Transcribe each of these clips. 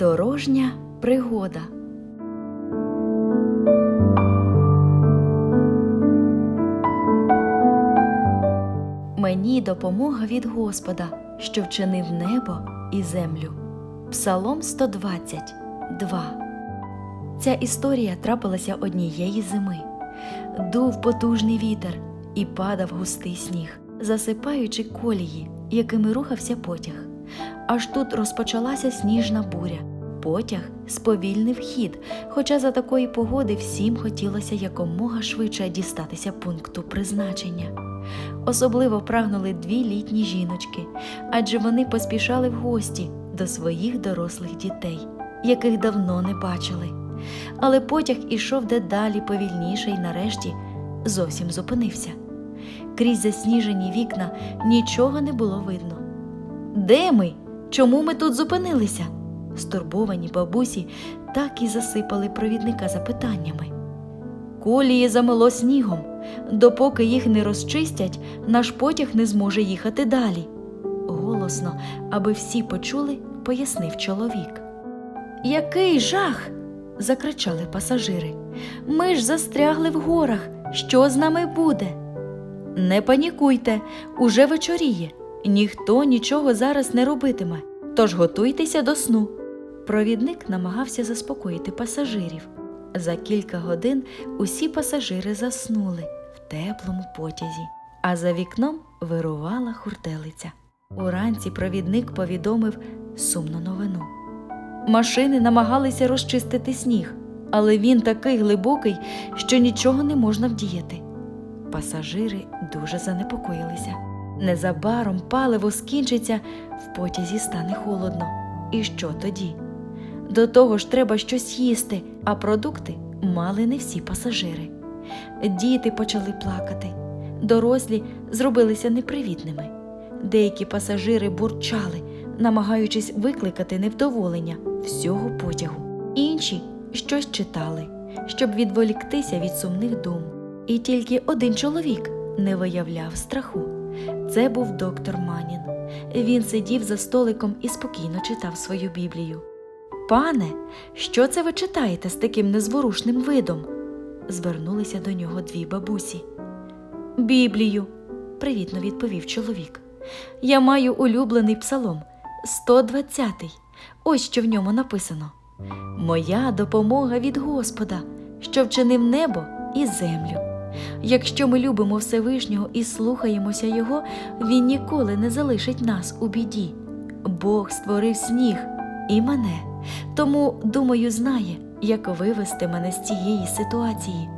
Дорожня пригода. Мені допомога від Господа, що вчинив небо і землю. Псалом 120, 2. Ця історія трапилася однієї зими. Дув потужний вітер і падав густий сніг, засипаючи колії, якими рухався потяг. Аж тут розпочалася сніжна буря. Потяг сповільнив хід, хоча за такої погоди всім хотілося якомога швидше дістатися пункту призначення. Особливо прагнули дві літні жіночки, адже вони поспішали в гості до своїх дорослих дітей, яких давно не бачили. Але потяг ішов дедалі повільніше і нарешті зовсім зупинився. Крізь засніжені вікна нічого не було видно. Де ми? Чому ми тут зупинилися? Стурбовані бабусі так і засипали провідника запитаннями. Колії замело снігом. Допоки їх не розчистять, наш потяг не зможе їхати далі. Голосно, аби всі почули, пояснив чоловік. Який жах. закричали пасажири. Ми ж застрягли в горах. Що з нами буде? Не панікуйте, уже вечоріє. Ніхто нічого зараз не робитиме, тож готуйтеся до сну. Провідник намагався заспокоїти пасажирів. За кілька годин усі пасажири заснули в теплому потязі, а за вікном вирувала хуртелиця. Уранці провідник повідомив сумну новину. Машини намагалися розчистити сніг, але він такий глибокий, що нічого не можна вдіяти. Пасажири дуже занепокоїлися. Незабаром паливо скінчиться, в потязі стане холодно. І що тоді? До того ж треба щось їсти, а продукти мали не всі пасажири. Діти почали плакати, дорослі зробилися непривітними. Деякі пасажири бурчали, намагаючись викликати невдоволення всього потягу. Інші щось читали, щоб відволіктися від сумних дум. І тільки один чоловік не виявляв страху. Це був доктор Манін. Він сидів за столиком і спокійно читав свою Біблію. Пане, що це ви читаєте з таким незворушним видом? звернулися до нього дві бабусі. Біблію, привітно відповів чоловік. Я маю улюблений псалом 120-й. Ось що в ньому написано: Моя допомога від Господа, що вчинив небо і землю. Якщо ми любимо Всевишнього і слухаємося Його, Він ніколи не залишить нас у біді. Бог створив сніг і мене, тому, думаю, знає, як вивести мене з цієї ситуації,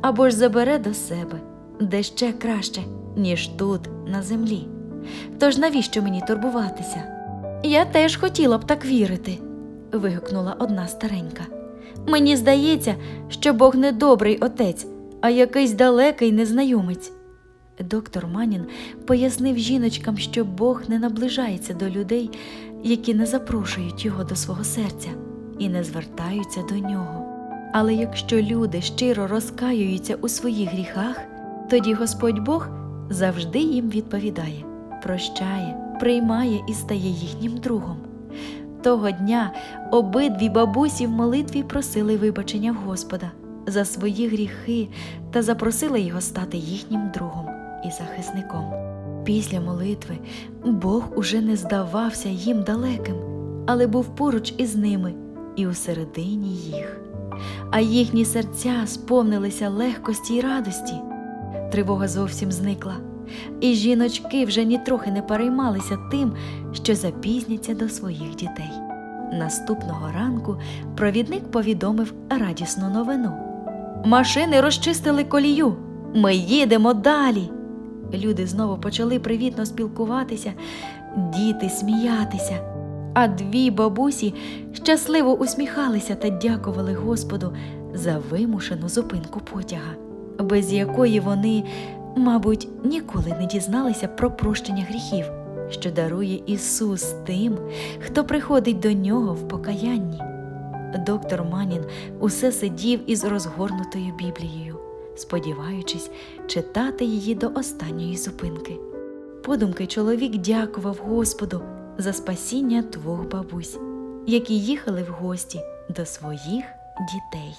або ж забере до себе, де ще краще, ніж тут, на землі. Тож навіщо мені турбуватися? Я теж хотіла б так вірити, вигукнула одна старенька. Мені здається, що Бог не добрий отець, а якийсь далекий незнайомець. Доктор Манін пояснив жіночкам, що Бог не наближається до людей, які не запрошують його до свого серця і не звертаються до нього. Але якщо люди щиро розкаюються у своїх гріхах, тоді Господь Бог завжди їм відповідає, прощає, приймає і стає їхнім другом. Того дня обидві бабусі в молитві просили вибачення в Господа за свої гріхи та запросили його стати їхнім другом і захисником. Після молитви Бог уже не здавався їм далеким, але був поруч із ними і усередині їх. А їхні серця сповнилися легкості й радості. Тривога зовсім зникла, і жіночки вже нітрохи не переймалися тим, що запізняться до своїх дітей. Наступного ранку провідник повідомив радісну новину. Машини розчистили колію. Ми їдемо далі. Люди знову почали привітно спілкуватися, діти сміятися. А дві бабусі щасливо усміхалися та дякували Господу за вимушену зупинку потяга, без якої вони, мабуть, ніколи не дізналися про прощення гріхів, що дарує Ісус тим, хто приходить до нього в покаянні. Доктор Манін усе сидів із розгорнутою Біблією, сподіваючись читати її до останньої зупинки. Подумки чоловік дякував Господу за спасіння двох бабусь які їхали в гості до своїх дітей.